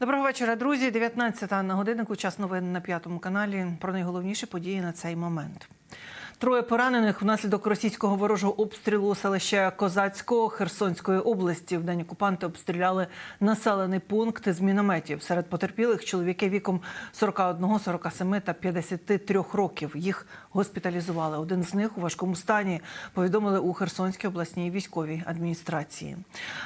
Доброго вечора, друзі. 19 на годиннику. Час новин на п'ятому каналі. Про найголовніші події на цей момент. Троє поранених внаслідок російського ворожого обстрілу селища Козацького Херсонської області. В день окупанти обстріляли населений пункт з мінометів. Серед потерпілих чоловіки віком 41, 47 та 53 років. Їх госпіталізували. Один з них у важкому стані повідомили у Херсонській обласній військовій адміністрації.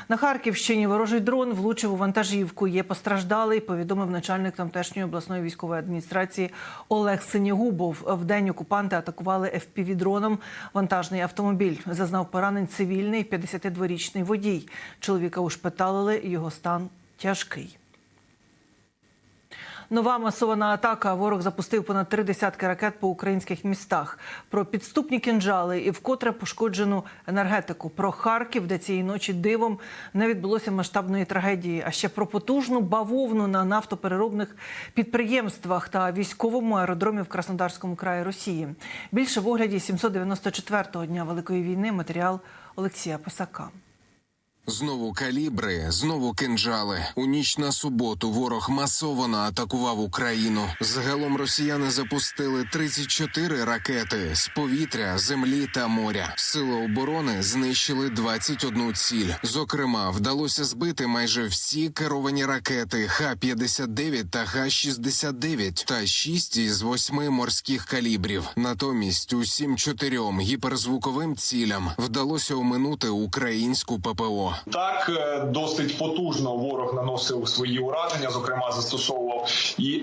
На Харківщині ворожий дрон влучив у вантажівку. Є постраждалий. Повідомив начальник тамтешньої обласної військової адміністрації Олег Синігубов. В день окупанти атакували FPV-дроном вантажний автомобіль. Зазнав поранень цивільний 52-річний водій. Чоловіка ушпиталили. Його стан тяжкий. Нова масована атака. Ворог запустив понад три десятки ракет по українських містах. Про підступні кінжали і вкотре пошкоджену енергетику. Про Харків, де цієї ночі дивом не відбулося масштабної трагедії. А ще про потужну бавовну на нафтопереробних підприємствах та військовому аеродромі в Краснодарському краї Росії. Більше в огляді 794-го дня Великої війни. Матеріал Олексія Писака. Знову калібри, знову кинджали. У ніч на суботу ворог масово атакував Україну. Загалом росіяни запустили 34 ракети з повітря, землі та моря. Сили оборони знищили 21 ціль. Зокрема, вдалося збити майже всі керовані ракети Х-59 та Х-69 та 6 із 8 морських калібрів. Натомість усім чотирьом гіперзвуковим цілям вдалося оминути українську ППО. Так е, досить потужно ворог наносив свої ураження. Зокрема, застосовував і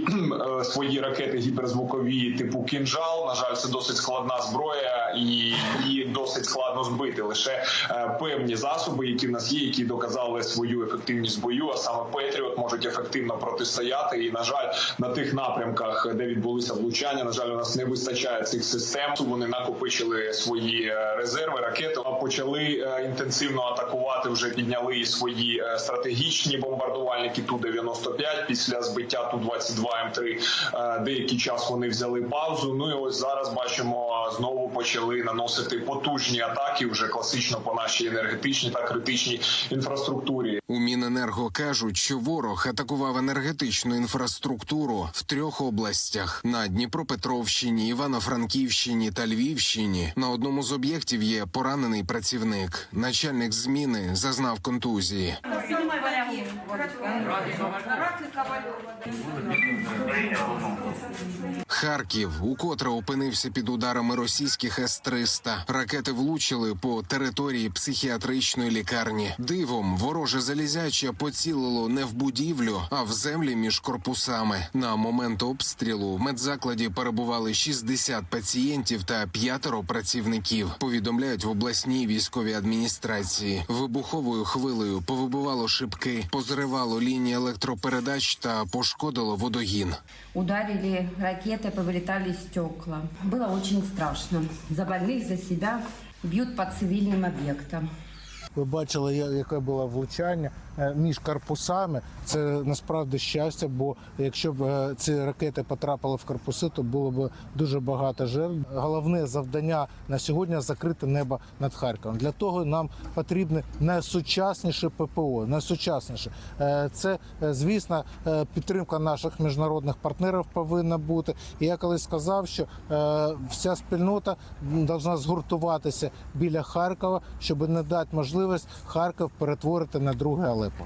е, свої ракети гіперзвукові типу кінжал. На жаль, це досить складна зброя, і її досить складно збити. Лише е, певні засоби, які в нас є, які доказали свою ефективність бою. А саме Петріот можуть ефективно протистояти. І на жаль, на тих напрямках, де відбулися влучання, на жаль, у нас не вистачає цих систем. Вони накопичили свої е, резерви ракети, почали інтенсивно атакувати. Вже підняли свої стратегічні бомбардувальники ту 95 після збиття ту 22 М3. Е, Деякий час вони взяли паузу. Ну і ось зараз бачимо знову почали наносити потужні атаки вже класично по нашій енергетичній та критичній інфраструктурі. У Міненерго кажуть, що ворог атакував енергетичну інфраструктуру в трьох областях: на Дніпропетровщині, Івано-Франківщині та Львівщині. На одному з об'єктів є поранений працівник. Начальник зміни зазнав контузії. Харків укотре опинився під ударами російських С-300. Ракети влучили по території психіатричної лікарні. Дивом вороже залізяче поцілило не в будівлю, а в землі між корпусами. На момент обстрілу в медзакладі перебували 60 пацієнтів та п'ятеро працівників. Повідомляють в обласній військовій адміністрації. Вибуховою хвилею повибивало шибки, позривало лінії електропередач та пошкодило водогін. Ударили ракеты, повылетали стекла. Было очень страшно. За больных, за себя бьют по цивильным объектам. Ви бачили, яке було влучання е, між корпусами. Це насправді щастя, бо якщо б е, ці ракети потрапили в корпуси, то було б дуже багато жертв. Головне завдання на сьогодні закрити небо над Харковом. Для того нам потрібне найсучасніше ППО, найсучасніше. Е, Це, звісно, підтримка наших міжнародних партнерів повинна бути. І я колись сказав, що вся спільнота повинна згуртуватися біля Харкова, щоб не дати можливість Харків перетворити на друге Алепо.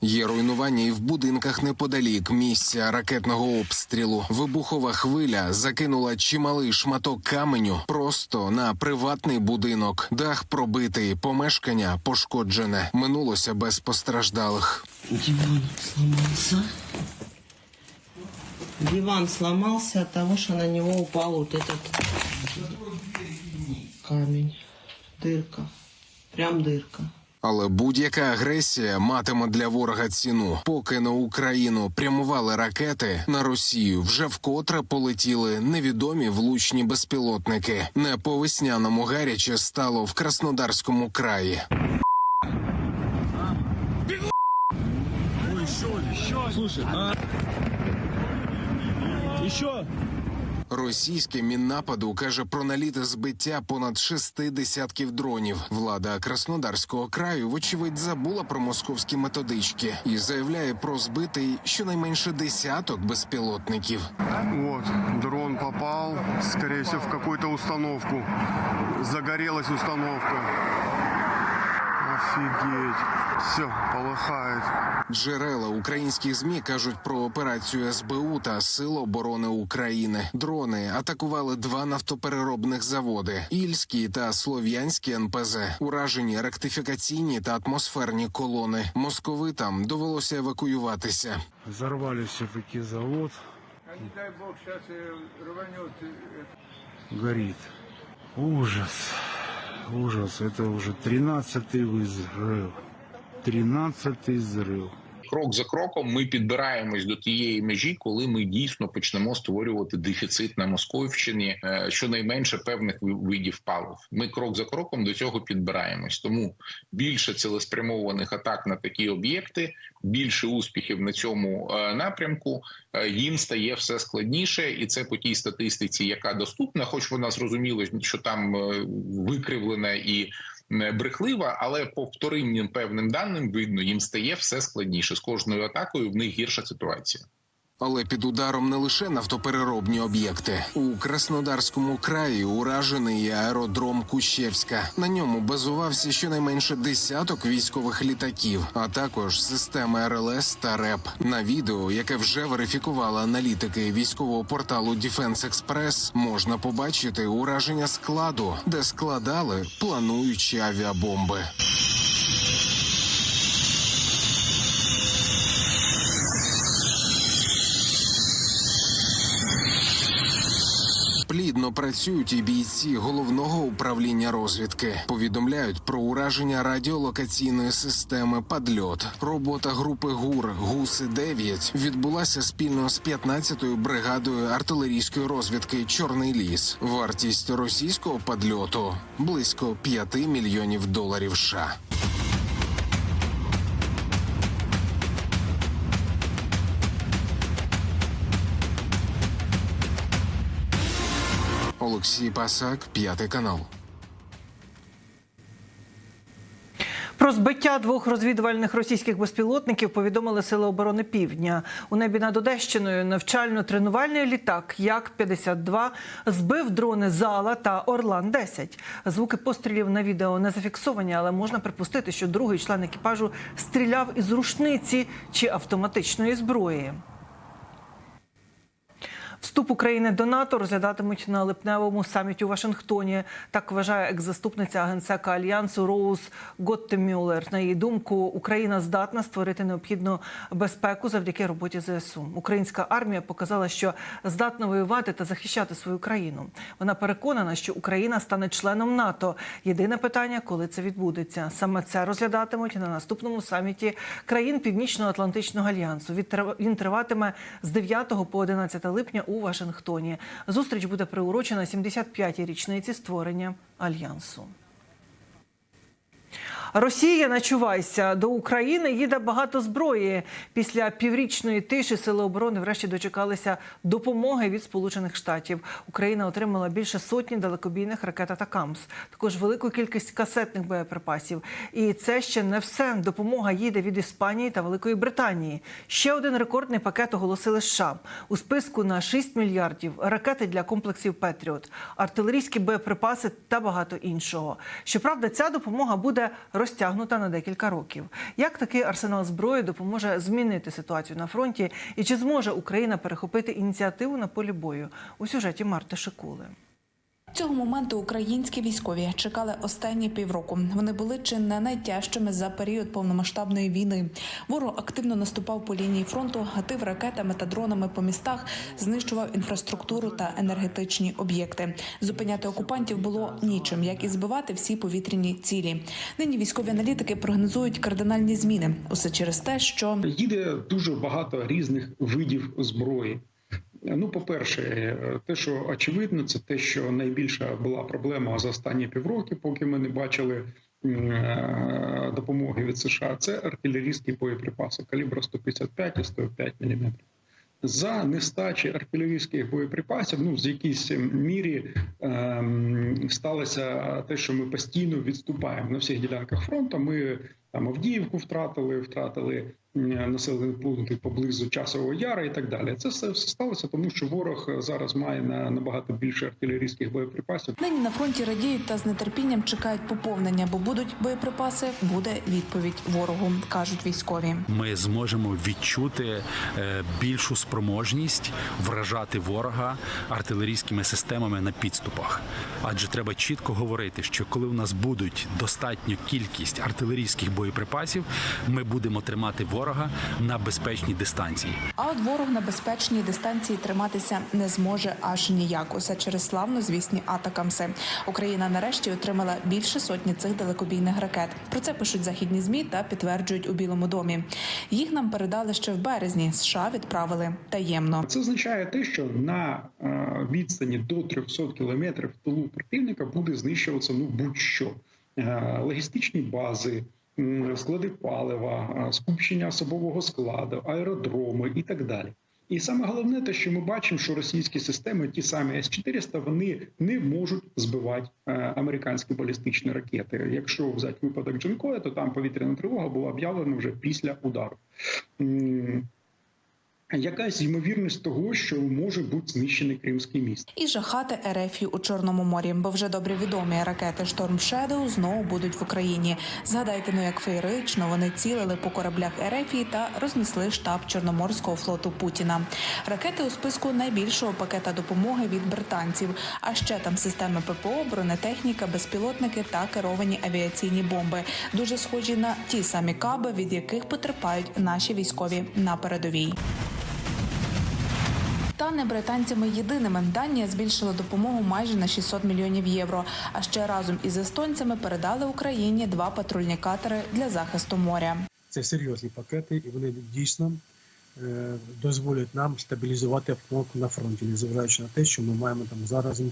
Є руйнування і в будинках неподалік місця ракетного обстрілу. Вибухова хвиля закинула чималий шматок каменю просто на приватний будинок. Дах пробитий, помешкання пошкоджене. Минулося без постраждалих. Диван сломался. Диван сломался от того, что на него упал вот этот камень. Дырка. Прям дырка. Але будь-яка агресія матиме для ворога ціну. Поки на Україну прямували ракети, на Росію вже вкотре полетіли невідомі влучні безпілотники. Не по весняному гаряче стало в Краснодарському краї. Слушай, а... Еще! Російське міннападу каже про наліти збиття понад шести десятків дронів. Влада Краснодарського краю, вочевидь, забула про московські методички і заявляє про збитий щонайменше десяток безпілотників. Вот, дрон попал, скорее всего, в какую-то установку. Загорелась установка. Офигеть. Все, полыхает. Джерела українських змі кажуть про операцію СБУ та Сил оборони України. Дрони атакували два нафтопереробних заводи: Ільський та Слов'янський НПЗ. Уражені ректифікаційні та атмосферні колони. Московитам довелося евакуюватися. Взорвали все-таки завод. Не дай бог, сейчас рванет. Горит. Ужас Ужас. Это уже 13-й взрыв. 13-й взрыв. крок за кроком ми підбираємось до тієї межі, коли ми дійсно почнемо створювати дефіцит на Московщині, е, щонайменше певних видів палив. Ми крок за кроком до цього підбираємось. Тому більше цілеспрямованих атак на такі об'єкти, більше успіхів на цьому е, напрямку. е, Їм стає все складніше, і це по тій статистиці, яка доступна, хоч вона зрозуміло, що там викривлена і брехлива, але по вторинним певним даним видно, їм стає все складніше. З кожною атакою в них гірша ситуація. Але під ударом не лише нафтопереробні об'єкти у Краснодарському краї уражений аеродром Кущевська. На ньому базувався щонайменше десяток військових літаків, а також системи РЛС та РЕП. На відео, яке вже верифікували аналітики військового порталу Defense Express, можна побачити ураження складу, де складали плануючі авіабомби. Працюють і бійці головного управління розвідки. Повідомляють про ураження радіолокаційної системи Падльот. Робота групи ГУР Гуси 9 відбулася спільно з 15-ю бригадою артилерійської розвідки Чорний ліс. Вартість російського падльоту близько 5 мільйонів доларів. США. Олексій Пасак, п'ятий канал. Про збиття двох розвідувальних російських безпілотників повідомили Сили оборони Півдня. У небі над Одещиною навчально-тренувальний літак Як-52 збив дрони Зала та Орлан-10. Звуки пострілів на відео не зафіксовані, але можна припустити, що другий член екіпажу стріляв із рушниці чи автоматичної зброї. Вступ України до НАТО розглядатимуть на липневому саміті у Вашингтоні. Так вважає екс-заступниця генсека альянсу Роуз Готтемюллер. На її думку, Україна здатна створити необхідну безпеку завдяки роботі ЗСУ. Українська армія показала, що здатна воювати та захищати свою країну. Вона переконана, що Україна стане членом НАТО. Єдине питання, коли це відбудеться. Саме це розглядатимуть на наступному саміті країн Північно-Атлантичного альянсу. Він триватиме з 9 по 11 липня у Вашингтоні. Зустріч буде приурочена 75-й річниці створення альянсу. Росія, начувайся, до України їде багато зброї. Після піврічної тиші сили оборони врешті дочекалися допомоги від Сполучених Штатів. Україна отримала більше сотні далекобійних ракет «Атакамс», також велику кількість касетних боєприпасів. І це ще не все. Допомога їде від Іспанії та Великої Британії. Ще один рекордний пакет оголосили США. У списку на 6 мільярдів ракети для комплексів Петріот, артилерійські боєприпаси та багато іншого. Щоправда, ця допомога буде розтягнута на декілька років. Як такий арсенал зброї допоможе змінити ситуацію на фронті, і чи зможе Україна перехопити ініціативу на полі бою у сюжеті Марти Шикули? Цього моменту українські військові чекали останні півроку. Вони були чи не найтяжчими за період повномасштабної війни. Ворог активно наступав по лінії фронту, гатив ракетами та дронами по містах, знищував інфраструктуру та енергетичні об'єкти. Зупиняти окупантів було нічим, як і збивати всі повітряні цілі. Нині військові аналітики прогнозують кардинальні зміни. Усе через те, що Їде дуже багато різних видів зброї. Ну, по-перше, те, що очевидно, це те, що найбільша була проблема за останні півроки, поки ми не бачили е, допомоги від США. Це артилерійські боєприпаси калібру 155 і 105 мм. за нестачі артилерійських боєприпасів, ну з якійсь мірі ем, сталося те, що ми постійно відступаємо на всіх ділянках фронту. Ми там Авдіївку втратили, втратили населені пункти поблизу часового яра і так далі. Це все сталося, тому що ворог зараз має на набагато більше артилерійських боєприпасів. Нині на фронті радіють та з нетерпінням чекають поповнення, бо будуть боєприпаси, буде відповідь ворогу, кажуть військові. Ми зможемо відчути е, більшу спроможність вражати ворога артилерійськими системами на підступах. Адже треба чітко говорити, що коли у нас будуть достатньо кількість артилерійських боєприпасів, ми будемо тримати ворога на безпечній дистанції. А от ворог на безпечній дистанції триматися не зможе аж ніяк. Усе через славно звісні атакамси. Україна нарешті отримала більше сотні цих далекобійних ракет. Про це пишуть західні змі та підтверджують у Білому домі. Їх нам передали ще в березні. США відправили таємно. Це означає те, що на е, відстані до 300 кілометрів в тилу противника буде знищуватися ну будь-що Е, логістичні бази. Склади палива, скупчення особового складу, аеродроми і так далі. І саме головне, те, що ми бачимо, що російські системи, ті самі С-400, вони не можуть збивати е, американські балістичні ракети. Якщо взяти випадок Джанкоя, то там повітряна тривога була об'явлена вже після удару. Якась ймовірність того, що може бути знищений Кримський міст. І жахати Ерефію у Чорному морі, бо вже добре відомі ракети Storm Shadow знову будуть в Україні. Згадайте, ну як феєрично вони цілили по кораблях Ерефії та рознесли штаб Чорноморського флоту Путіна. Ракети у списку найбільшого пакета допомоги від британців. А ще там системи ППО, бронетехніка, безпілотники та керовані авіаційні бомби, дуже схожі на ті самі каби, від яких потерпають наші військові на передовій. Та не британцями єдиними Данія збільшила допомогу майже на 600 мільйонів євро. А ще разом із естонцями передали Україні два патрульні катери для захисту моря. Це серйозні пакети, і вони дійсно е, дозволять нам стабілізувати обстановку на фронті, незважаючи на те, що ми маємо там зараз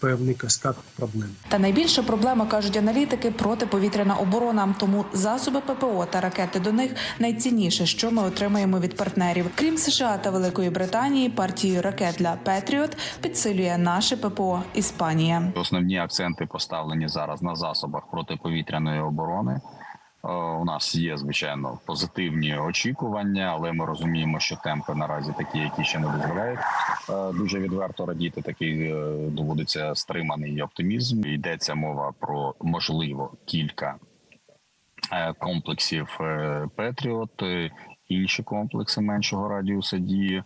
певний каскад проблем. Та найбільша проблема кажуть аналітики протиповітряна оборона. Тому засоби ППО та ракети до них найцінніше, що ми отримаємо від партнерів. Крім США та Великої Британії, партію ракет для Петріот підсилює наше ППО Іспанія. Основні акценти поставлені зараз на засобах протиповітряної оборони. Е, У нас є звичайно позитивні очікування, але ми розуміємо, що темпи наразі такі, які ще не дозволяють е, дуже відверто радіти. Такий е, доводиться стриманий оптимізм. Йдеться мова про можливо кілька комплексів Петріот, інші комплекси меншого радіуса дії.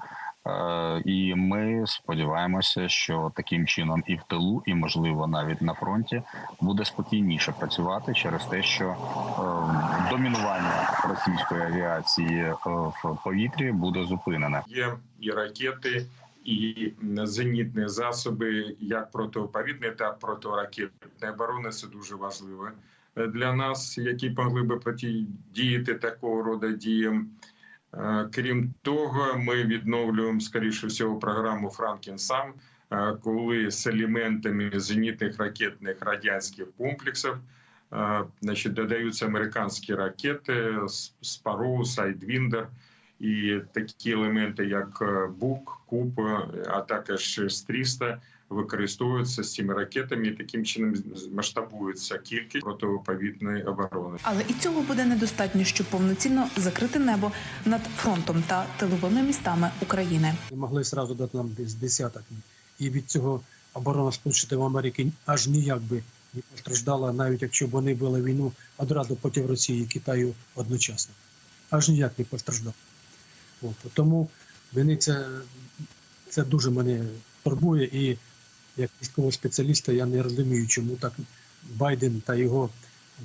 Е, І ми сподіваємося, що таким чином і в тилу, і можливо навіть на фронті буде спокійніше працювати через те, що е, домінування російської авіації е, в повітрі буде зупинене. Є і ракети, і зенітні засоби, як протиповітряної, так протиракетної оборони. Це дуже важливо для нас, які могли би протидіяти такого роду діям. Е, Крім того, ми відновлюємо скоріше всього програму Франкен сам, е, коли з елементами зенітних ракетних радянських комплексів е, значить, додаються американські ракети Спару, Сайдвіндер і такі елементи, як БУК, КУП, а також С-300 використовуються з цими ракетами. і Таким чином масштабується кількість протиповітряної оборони. Але і цього буде недостатньо, щоб повноцінно закрити небо над фронтом та тиловими містами України. І могли зразу дати нам десь десяток. І від цього оборона Сполучених Америки аж ніяк би не постраждала, навіть якщо б вони вели війну одразу проти Росії і Китаю одночасно. Аж ніяк не постраждав. От. Тому мені це, це дуже мене турбує. І як військового спеціаліста я не розумію, чому так Байден та його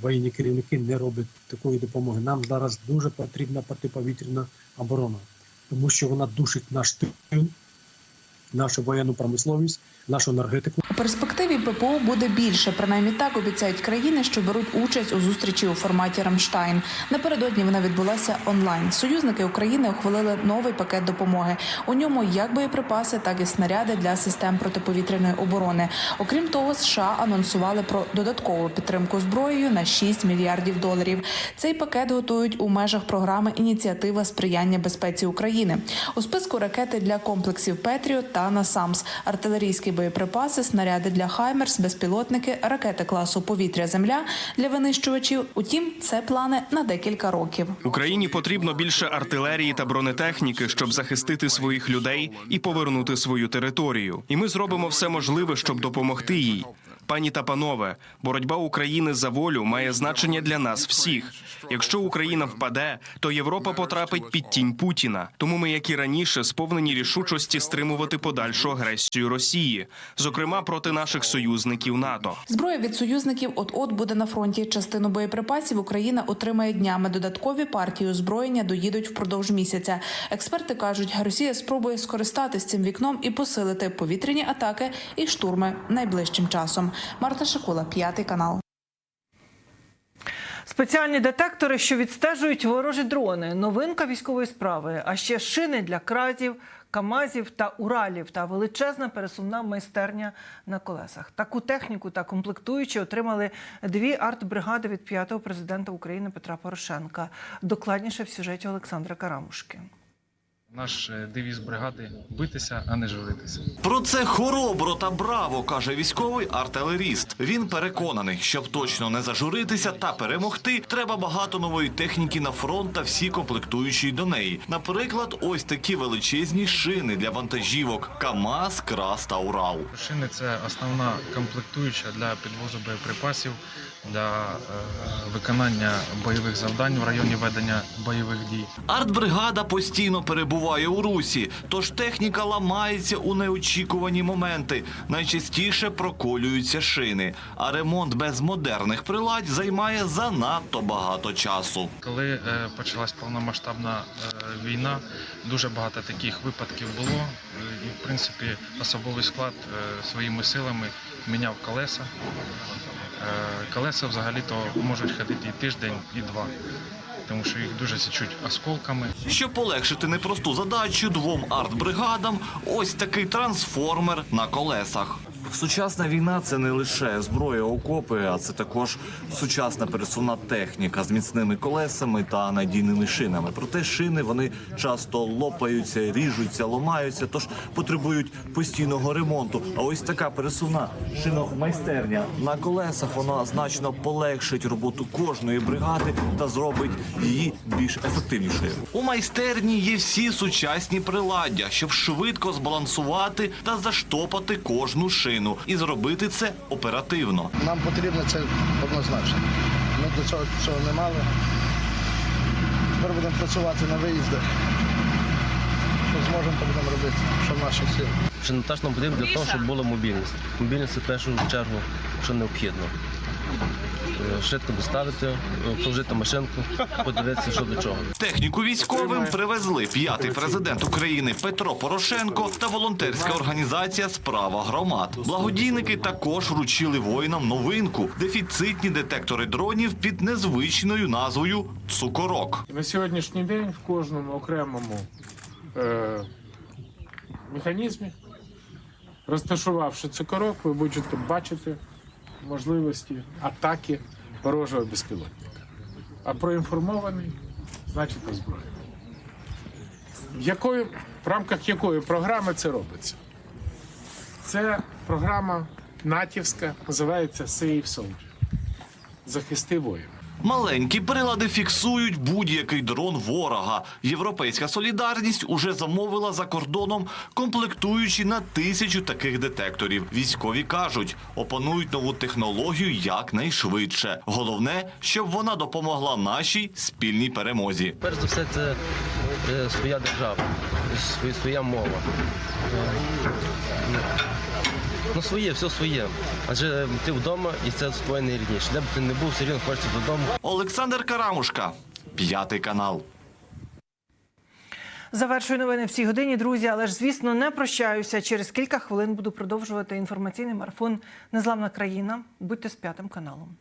воєнні керівники не роблять такої допомоги. Нам зараз дуже потрібна протиповітряна оборона, тому що вона душить наш тил, нашу воєнну промисловість, нашу енергетику. У перспективі ППО буде більше. Принаймні так обіцяють країни, що беруть участь у зустрічі у форматі Рамштайн. Напередодні вона відбулася онлайн. Союзники України ухвалили новий пакет допомоги. У ньому як боєприпаси, так і снаряди для систем протиповітряної оборони. Окрім того, США анонсували про додаткову підтримку зброєю на 6 мільярдів доларів. Цей пакет готують у межах програми Ініціатива сприяння безпеці України. У списку ракети для комплексів Петріот та Насамс, артилерійські боєприпаси, снаряди для Хаймерс, безпілотники, ракети класу повітря-земля для винищувачів. Утім, це плани на декілька років. Україні потрібно більше артилерії та бронетехніки, щоб захистити своїх людей і повернути свою територію. І ми зробимо все можливе, щоб допомогти їй. Пані та панове, боротьба України за волю має значення для нас всіх. Якщо Україна впаде, то Європа потрапить під тінь Путіна. Тому ми, як і раніше, сповнені рішучості стримувати подальшу агресію Росії, зокрема проти наших союзників НАТО. Зброя від союзників от-от буде на фронті. Частину боєприпасів Україна отримає днями. Додаткові партії озброєння доїдуть впродовж місяця. Експерти кажуть, Росія спробує скористатись цим вікном і посилити повітряні атаки і штурми найближчим часом. Марта Шикула, п'ятий канал. Спеціальні детектори, що відстежують ворожі дрони, новинка військової справи, а ще шини для кразів, камазів та уралів та величезна пересувна майстерня на колесах. Таку техніку та комплектуючі отримали дві артбригади від п'ятого президента України Петра Порошенка. Докладніше в сюжеті Олександра Карамушки. Наш е, девіз бригади битися, а не журитися. Про це хоробро та браво каже військовий артилеріст. Він переконаний, щоб точно не зажуритися та перемогти, треба багато нової техніки на фронт та всі комплектуючі до неї. Наприклад, ось такі величезні шини для вантажівок: КАМАЗ, КРАС та Урал. Шини це основна комплектуюча для підвозу боєприпасів для е, виконання бойових завдань в районі ведення бойових дій. Артбригада постійно перебуває у русі, тож техніка ламається у неочікувані моменти. Найчастіше проколюються шини, а ремонт без модерних приладь займає занадто багато часу. Коли е, почалась повномасштабна е, війна, дуже багато таких випадків було. І, в принципі, особовий склад своїми силами міняв колеса. Е, Колеса взагалі-то можуть ходити і тиждень, і два, тому що їх дуже січуть осколками. Щоб полегшити непросту задачу двом артбригадам, ось такий трансформер на колесах. Сучасна війна це не лише зброя окопи, а це також сучасна пересувна техніка з міцними колесами та надійними шинами. Проте шини вони часто лопаються, ріжуться, ломаються, тож потребують постійного ремонту. А ось така пересувна шиномайстерня на колесах вона значно полегшить роботу кожної бригади та зробить її більш ефективнішою. У майстерні є всі сучасні приладдя, щоб швидко збалансувати та заштопати кожну шину і зробити це оперативно. Нам потрібно це однозначно. Ми до цього цього не мали. Тепер будемо працювати на виїздах. Що зможемо, то будемо робити, що в наших силах. теж нам потрібно для того, щоб була мобільність. Мобільність це в першу чергу, що необхідно. Е, Швидко доставити, обслужити машинку, подивитися, що до чого. Техніку військовим привезли п'ятий президент України Петро Порошенко та волонтерська організація Справа громад. Благодійники також вручили воїнам новинку дефіцитні детектори дронів під незвичною назвою Цукорок. На сьогоднішній день в кожному окремому е, механізмі, розташувавши цукорок, ви будете бачити можливості атаки ворожого безпілотника. А проінформований значить озброєний. В, в рамках якої програми це робиться? Це програма натівська, називається Save Soldier. Захисти воїна. Маленькі прилади фіксують будь-який дрон ворога. Європейська солідарність уже замовила за кордоном, комплектуючи на тисячу таких детекторів. Військові кажуть, опанують нову технологію якнайшвидше. Головне, щоб вона допомогла нашій спільній перемозі. Перш за все, це е, своя держава, своя, своя мова. Ну, своє, все своє. Адже ти вдома і це твоє найрідніше. Де б ти не був, все рівно хочеться додому. Олександр Карамушка, п'ятий канал. Завершую новини в цій годині, друзі. Але ж звісно не прощаюся. Через кілька хвилин буду продовжувати інформаційний марафон Незламна країна. Будьте з п'ятим каналом.